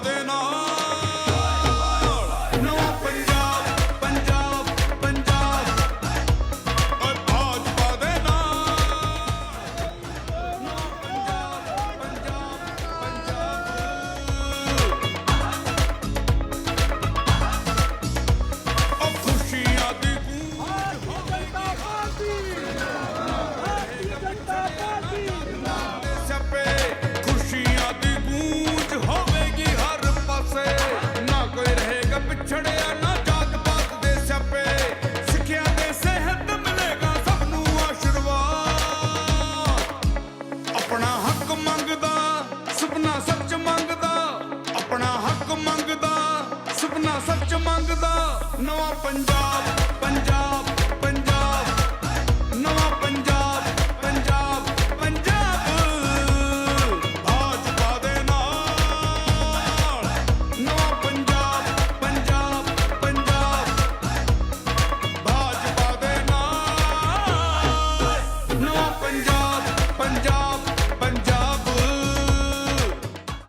ਦੇ ਨਾਲ ਪੰਜਾਬ ਪੰਜਾਬ ਪੰਜਾਬ ਨਵਾਂ ਪੰਜਾਬ ਪੰਜਾਬ ਭਾਜਪਾ ਦੇ ਨਾਲ ਨਵਾਂ ਪੰਜਾਬ ਪੰਜਾਬ ਪੰਜਾਬ ਭਾਜਪਾ ਦੇ ਨਾਲ ਨਵਾਂ ਪੰਜਾਬ ਪੰਜਾਬ